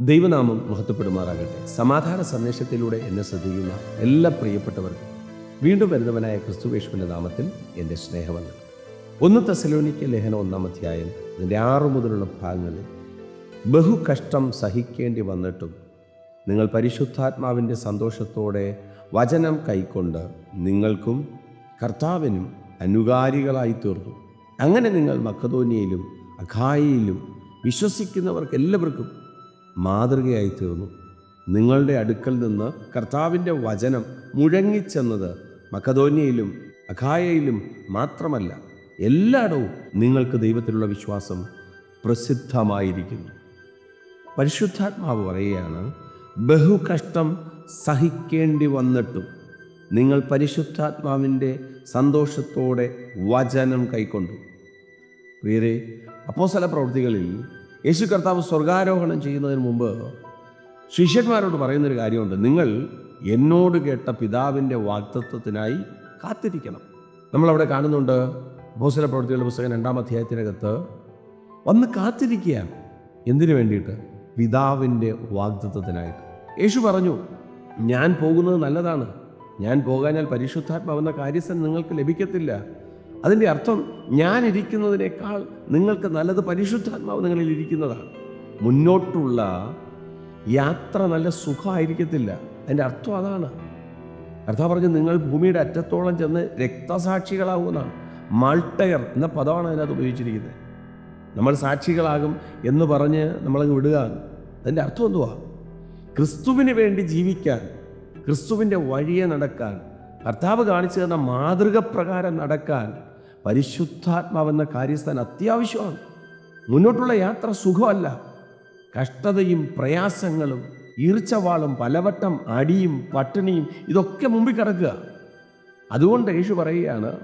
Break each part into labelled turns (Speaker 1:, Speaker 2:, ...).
Speaker 1: ദൈവനാമം മഹത്വപ്പെടുമാറാകട്ടെ. സമാധാന സന്ദേശത്തിലൂടെ എന്നെ ശ്രദ്ധിക്കുന്ന എല്ലാ പ്രിയപ്പെട്ടവർക്കും വീണ്ടും വരുന്നവനായ ക്രിസ്തുവേഷ്മന്റെ നാമത്തിൽ എന്റെ സ്നേഹവന്ദനം. ഒന്ന് തെസലോനിക്ക ലേഖനം ഒന്നാം അധ്യായം അതിന്റെ ആറ് മുതലുള്ള ഭാഗങ്ങളിൽ ബഹു കഷ്ടം സഹിക്കേണ്ടി വന്നിട്ടും നിങ്ങൾ പരിശുദ്ധാത്മാവിന്റെ സന്തോഷത്തോടെ വചനം കൈക്കൊണ്ട് നിങ്ങൾക്കും കർത്താവിനും അനുകാരികളായി തീർന്നു. അങ്ങനെ നിങ്ങൾ മക്കതോനിയയിലും അഖായിയിലും വിശ്വസിക്കുന്നവർക്ക് എല്ലാവർക്കും മാതൃകയായി തീർന്നു. നിങ്ങളുടെ അടുക്കൽ നിന്ന് കർത്താവിന്റെ വചനം മുഴങ്ങിച്ചെന്നത് മക്കതോന്യയിലും അഖായയിലും മാത്രമല്ല എല്ലായിടവും നിങ്ങൾക്ക് ദൈവത്തിലുള്ള വിശ്വാസം പ്രസിദ്ധമായിരിക്കുന്നു. പരിശുദ്ധാത്മാവ് പറയുകയാണ് ബഹുകഷ്ടം സഹിക്കേണ്ടി വന്നിട്ടും നിങ്ങൾ പരിശുദ്ധാത്മാവിന്റെ സന്തോഷത്തോടെ വചനം കൈക്കൊണ്ടു. പ്രിയരെ അപ്പോസല പ്രവൃത്തികളിൽ യേശു കർത്താവ് സ്വർഗാരോഹണം ചെയ്യുന്നതിന് മുമ്പ് ശിഷ്യന്മാരോട് പറയുന്നൊരു കാര്യമുണ്ട്. നിങ്ങൾ എന്നോട് കേട്ട പിതാവിന്റെ വാക്തത്വത്തിനായി കാത്തിരിക്കണം. നമ്മളവിടെ കാണുന്നുണ്ട് ഭൂസല പ്രവൃത്തികളുടെ പുസ്തകം രണ്ടാം അധ്യായത്തിനകത്ത് വന്ന് കാത്തിരിക്കുക എന്തിനു വേണ്ടിയിട്ട്? പിതാവിന്റെ വാഗ്ദത്വത്തിനായിട്ട് യേശു പറഞ്ഞു ഞാൻ പോകുന്നത് നല്ലതാണ്. ഞാൻ പോകാഞ്ഞാൽ പരിശുദ്ധാത്മാവെന്ന കാര്യസ്ഥൻ നിങ്ങൾക്ക് ലഭിക്കത്തില്ല. അതിന്റെ അർത്ഥം ഞാൻ ഇരിക്കുന്നതിനേക്കാൾ നിങ്ങൾക്ക് നല്ലത് പരിശുദ്ധാത്മാവ് നിങ്ങളിൽ ഇരിക്കുന്നതാണ്. മുന്നോട്ടുള്ള യാത്ര നല്ല സുഖമായിരിക്കത്തില്ല. അതിന്റെ അർത്ഥം അതാണ്. കർത്താവ് പറഞ്ഞു നിങ്ങൾ ഭൂമിയുടെ അറ്റത്തോളം ചെന്ന് രക്തസാക്ഷികളാകുമെന്നാണ്. മാൾട്ടയർ എന്ന പദമാണ് അതിനകത്ത് ഉപയോഗിച്ചിരിക്കുന്നത്. നമ്മൾ സാക്ഷികളാകും എന്ന് പറഞ്ഞ് നമ്മളങ്ങ് വിടുക. അതിന്റെ അർത്ഥം എന്തുവാ? ക്രിസ്തുവിന് വേണ്ടി ജീവിക്കാൻ ക്രിസ്തുവിന്റെ വഴിയെ നടക്കാൻ കർത്താവ് കാണിച്ചു തന്ന മാതൃക പ്രകാരം നടക്കാൻ പരിശുദ്ധാത്മാവെന്ന കാര്യസ്ഥൻ അത്യാവശ്യമാണ്. മുന്നോട്ടുള്ള യാത്ര സുഖമല്ല. കഷ്ടതയും പ്രയാസങ്ങളും ഈർച്ചവാളും പലവട്ടം അടിയും പട്ടിണിയും ഇതൊക്കെ മുമ്പിൽ കിടക്കുക. അതുകൊണ്ട് യേശു പറയുകയാണ്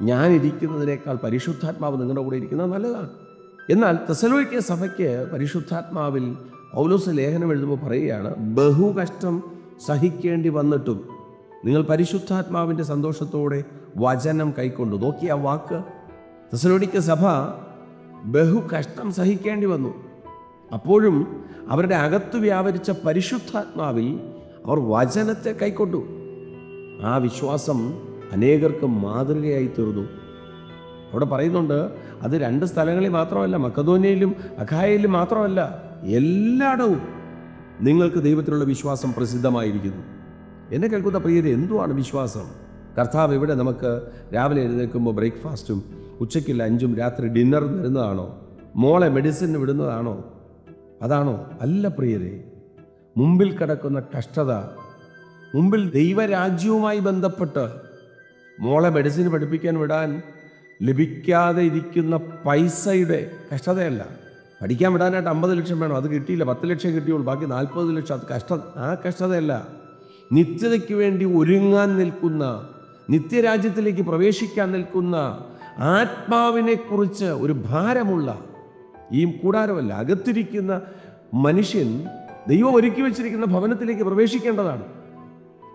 Speaker 1: ഞാൻ ഇരിക്കുന്നതിനേക്കാൾ പരിശുദ്ധാത്മാവ് നിങ്ങളുടെ കൂടെ ഇരിക്കുന്നത് നല്ലതാണ്. എന്നാൽ തെസലോയ്ക്കിയ സഭയ്ക്ക് പരിശുദ്ധാത്മാവിൽ പൗലോസ് ലേഖനം എഴുതുമ്പോൾ പറയുകയാണ് ബഹു കഷ്ടം സഹിക്കേണ്ടി വന്നിട്ടും നിങ്ങൾ പരിശുദ്ധാത്മാവിന്റെ സന്തോഷത്തോടെ വചനം കൈക്കൊണ്ടു. നോക്കി ആ വാക്ക്. തെസലോണിക്ക സഭ ബഹു കഷ്ടം സഹിക്കേണ്ടി വന്നു. അപ്പോഴും അവരുടെ അകത്ത് വ്യാപരിച്ച പരിശുദ്ധാത്മാവിൽ അവർ വചനത്തെ കൈക്കൊണ്ടു. ആ വിശ്വാസം അനേകർക്ക് മാതൃകയായി തീർന്നു. അവിടെ പറയുന്നുണ്ട് അത് രണ്ട് സ്ഥലങ്ങളിൽ മാത്രമല്ല മക്കധോനിയയിലും അഖായയിലും മാത്രമല്ല എല്ലായിടവും നിങ്ങൾക്ക് ദൈവത്തിലുള്ള വിശ്വാസം പ്രസിദ്ധമായിരിക്കുന്നു. എന്നെ കേൾക്കുന്ന പ്രിയരെ എന്തുവാണ് വിശ്വാസം? കർത്താവ് ഇവിടെ നമുക്ക് രാവിലെ എഴുന്നേൽക്കുമ്പോൾ ബ്രേക്ക്ഫാസ്റ്റും ഉച്ചയ്ക്ക് ലഞ്ചും രാത്രി ഡിന്നറും വരുന്നതാണോ മോളെ മെഡിസിൻ വിടുന്നതാണോ? അതാണോ? അല്ല പ്രിയരെ മുമ്പിൽ കിടക്കുന്ന കഷ്ടത മുമ്പിൽ ദൈവരാജ്യവുമായി ബന്ധപ്പെട്ട് മോളെ മെഡിസിൻ പഠിപ്പിക്കാൻ വിടാൻ ലഭിക്കാതെ ഇരിക്കുന്ന പൈസയുടെ കഷ്ടതയല്ല. പഠിക്കാൻ വിടാനായിട്ട് അമ്പത് ലക്ഷം വേണം. അത് കിട്ടിയില്ല. പത്ത് ലക്ഷം കിട്ടിയുള്ളൂ. ബാക്കി നാൽപ്പത് ലക്ഷം അത് കഷ്ട ആ കഷ്ടതയല്ല. നിത്യതയ്ക്ക് വേണ്ടി ഒരുങ്ങാൻ നിൽക്കുന്ന നിത്യരാജ്യത്തിലേക്ക് പ്രവേശിക്കാൻ നിൽക്കുന്ന ആത്മാവിനെക്കുറിച്ച് ഒരു ഭാരമുള്ള ഈ കൂടാരമല്ല അകത്തിരിക്കുന്ന മനുഷ്യൻ ദൈവം ഒരുക്കി വെച്ചിരിക്കുന്ന ഭവനത്തിലേക്ക് പ്രവേശിക്കേണ്ടതാണ്.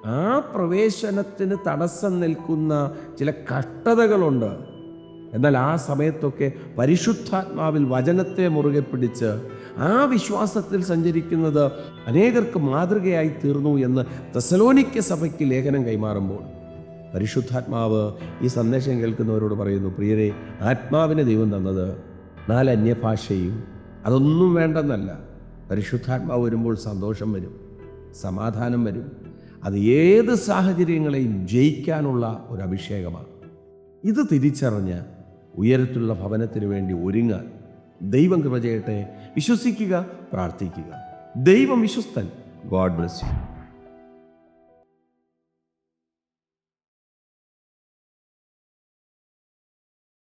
Speaker 1: ആ പ്രവേശനത്തിന് തടസ്സം നിൽക്കുന്ന ചില കഷ്ടതകളുണ്ട്. എന്നാൽ ആ സമയത്തൊക്കെ പരിശുദ്ധാത്മാവിൽ വചനത്തെ മുറുകെ പിടിച്ച് ആ വിശ്വാസത്തിൽ സഞ്ചരിക്കുന്നത് അനേകർക്ക് മാതൃകയായി തീർന്നു എന്ന് തെസലോനിക്ക സഭയ്ക്ക് ലേഖനം കൈമാറുമ്പോൾ പരിശുദ്ധാത്മാവ് ഈ സന്ദേശം കേൾക്കുന്നവരോട് പറയുന്നു പ്രിയരെ ആത്മാവിനെ ദൈവം തന്നത് നാല് അന്യഭാഷയും അതൊന്നും വേണ്ടെന്നല്ല. പരിശുദ്ധാത്മാവ് വരുമ്പോൾ സന്തോഷം വരും സമാധാനം വരും. അത് ഏത് സാഹചര്യങ്ങളെയും ജയിക്കാനുള്ള ഒരു അഭിഷേകമാണ്. ഇത് തിരിച്ചറിഞ്ഞ് ഉയരത്തിലുള്ള ഭവനത്തിന് വേണ്ടി ഒരുങ്ങാൻ ദൈവം കൃപ ചെയ്യട്ടെ. വിശ്വസിക്കുക പ്രാർത്ഥിക്കുക. ദൈവം വിശ്വസ്തൻ. God bless you